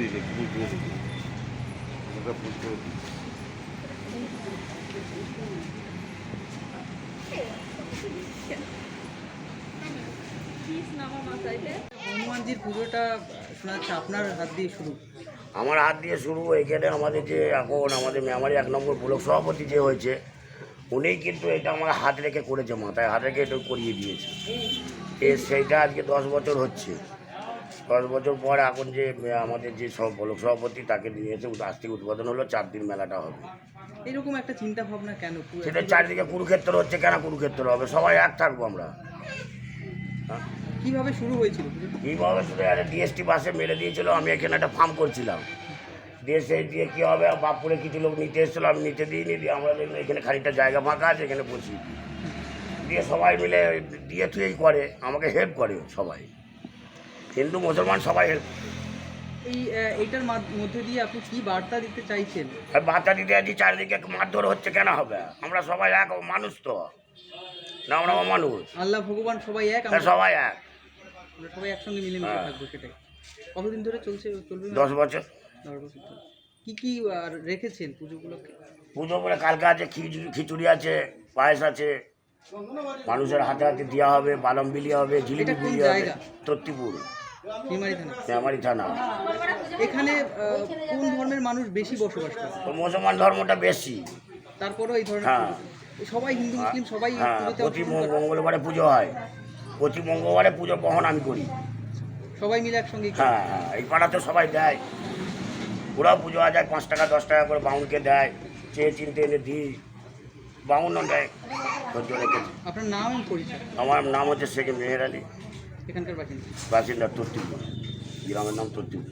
রেখে রেখে ওটা হনুমানজির পুজোটা শোনা যাচ্ছে আপনার হাত দিয়ে শুরু। আমার হাত দিয়ে শুরু এখানে আমাদের যে এখন আমাদের মেমারি এক নম্বর ব্লক সভাপতি যে হয়েছে উনিই কিন্তু এটা আমার হাত রেখে করেছে মাথায় হাত রেখে এটা করিয়ে দিয়েছে। এ সেইটা আজকে দশ বছর হচ্ছে। দশ বছর পর এখন যে আমাদের যে সব ব্লক সভাপতি তাকে নিয়ে এসে আস্তিক উদ্বোধন হলো চার দিন মেলাটা হবে। এরকম একটা চিন্তা ভাবনা কেন সেটা চারদিকে কুরুক্ষেত্র হচ্ছে কেন কুরুক্ষেত্র হবে? সবাই এক থাকব আমরা। হ্যাঁ? কীভাবে শুরু হয়েছিল কীভাবে শুধু একটা ডিএসটি বাসে মেরে দিয়েছিল আমি এখানে একটা ফার্ম করছিলাম। সেই দিয়ে কী হবে? বাপুরে কিছু লোক নিতে এসেছিল আমি নিতে দিইনি দিয়ে আমরা এখানে খানিকটা জায়গা ফাঁকা আছে এখানে বসি। দিয়ে সবাই মিলে দিয়ে তুই করে আমাকে হেল্প করে সবাই। হিন্দু মুসলমান সবাই হেল্প এই এইটার মধ্যে দিয়ে আপনি কি বার্তা দিতে চাইছেন? আর বাচ্চা দিতে আছি চারিদিকে মারধর হচ্ছে কেন হবে? আমরা সবাই এক মানুষ তো। না আমরা অমানুষ। আল্লাহ ভগবান সবাই এক আমরা সবাই এক। আমরা সবাই একসঙ্গে মিলেমিশে হ্যাঁ। থাকব সেটাই। কতদিন ধরে চলছে চলবে দশ বছর। দশ বছর কি কি আর রেখেছেন পুজোগুলোকে পুজো করে কালকে আছে খিচুড়ি আছে পায়েস আছে। মানুষের হাতে হাতে দেওয়া হবে বালম বিলি হবে জিলিপি বিলি হবে? তত্তিপুর। থানা। এখানে কোন ধর্মের মানুষ বেশি বসবাস করে? মুসলমান ধর্মটা বেশি। তারপরেও এই ধরনের হ্যাঁ। সবাই হিন্দু মুসলিম সবাই হ্যাঁ। প্রতি মঙ্গলবারে পুজো হয়। প্রতি মঙ্গলবারে পুজো বহন আমি করি। সবাই মিলে একসঙ্গে হ্যাঁ হ্যাঁ। এই পাড়াতে সবাই দেয়। ওরাও পুজো যায় পাঁচ টাকা দশ টাকা করে বাউনকে দেয়। চেয়ে চিনতে এনে দিই। বাউন দেয় আপনার নাম আমার নাম হচ্ছে শেখ মেহের আলী। এখানকার বাসিন্দা। বাসিন্দা তর্তিপুর। গ্রামের নাম তর্তিপুর।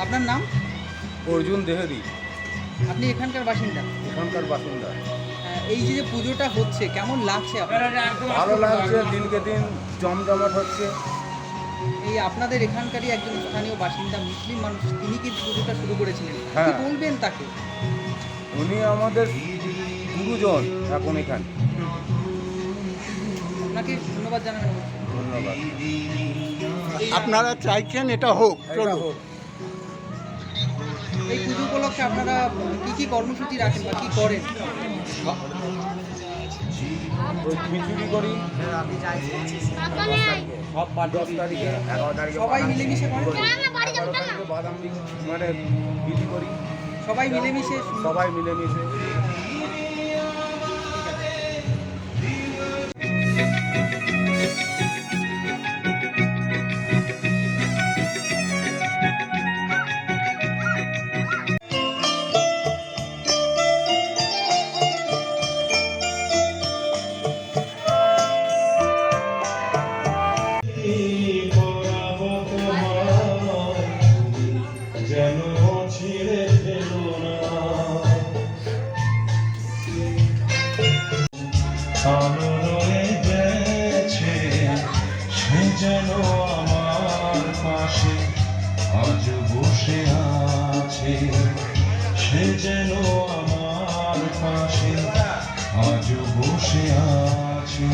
আপনার নাম? অর্জুন দেহেরি। আপনি এখানকার বাসিন্দা। এখানকার বাসিন্দা। এই যে যে পুজোটা হচ্ছে কেমন লাগছে আপনার ভালো লাগছে দিনকে দিন জমজমাট হচ্ছে। এই আপনাদের এখানকারই একজন স্থানীয় বাসিন্দা মুসলিম মানুষ তিনি কিন্তু পুজোটা শুরু করেছিলেন। হ্যাঁ। বলবেন তাকে? উনি আমাদের গুরুজন এখন এখানে। আপনাকে ধন্যবাদ জানাবেন। ধন্যবাদ। আপনারা চাইছেন এটা হোক এটা হোক। এই পুজো উপলক্ষে আপনারা কি কি কর্মসূচি রাখেন বা কি করেন? খিচুড়ি করি। সব দশ তারিখে এগারো তারিখে সবাই মিলেমিশে করেন বাদাম মানে বিলি করি। সবাই মিলেমিশে? সবাই মিলেমিশে। আলো রয়ে গেছে সে যেন আমার পাশে আজ বসে আছে। সে যেন আমার পাশে আজ বসে আছে।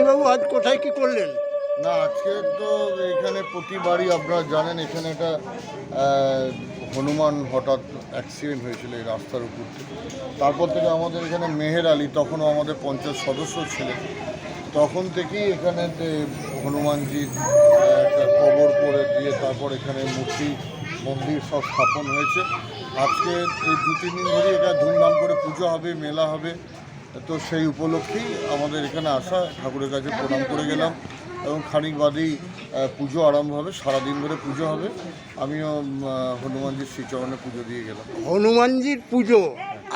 বাবু আজ কোথায় কি করলেন? না আজকে তো এখানে প্রতিবারই আপনারা জানেন এখানে একটা আহ, হনুমান হঠাৎ অ্যাক্সিডেন্ট হয়েছিল এই রাস্তার উপর থেকে। তারপর থেকে আমাদের এখানে মেহের আলী, তখনও আমাদের পঞ্চায়েত সদস্য ছিলেন। তখন থেকেই এখানে হনুমানজির একটা কবর করে দিয়ে তারপর এখানে মূর্তি, মন্দির সব স্থাপন হয়েছে। আজকে এই দু, তিন দিন ধরেই এটা ধুমধাম করে পুজো হবে, মেলা হবে। তো সেই উপলক্ষেই আমাদের এখানে আসা, ঠাকুরের কাছে প্রণাম করে গেলাম। এবং খানিক বাদেই পুজো আরম্ভ হবে সারাদিন ধরে পুজো হবে। আমিও হনুমানজির শ্রীচরণে পুজো দিয়ে গেলাম। হনুমানজির পুজো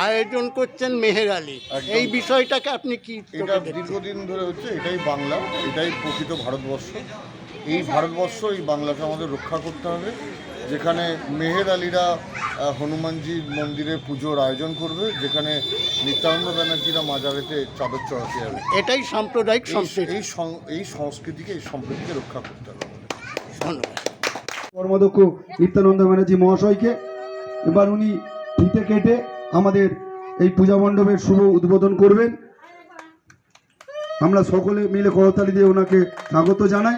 আয়োজন করছেন মেহের আলী। এই বিষয়টাকে আপনি কি এটা দীর্ঘদিন ধরে হচ্ছে এটাই বাংলা এটাই প্রকৃত ভারতবর্ষ। এই ভারতবর্ষ এই বাংলাকে আমাদের রক্ষা করতে হবে। যেখানে মেহের আলীরা আহ, হনুমানজি মন্দিরে পুজোর আয়োজন করবে যেখানে নিত্যানন্দ ব্যানার্জিরা মাজারেতে চাদর চড়াতে যাবে। এটাই সাম্প্রদায়িক সংস্কৃতি। এই সং- এই সংস্কৃতিকে এই সম্প্রীতিকে রক্ষা করতে হবে। ধন্যবাদ। কর্মাধ্যক্ষ নিত্যানন্দ ব্যানার্জি মহাশয়কে এবার উনি ফিতে কেটে আমাদের এই পূজা মণ্ডপের শুভ উদ্বোধন করবেন। আমরা সকলে মিলে করতালি দিয়ে ওনাকে স্বাগত জানাই।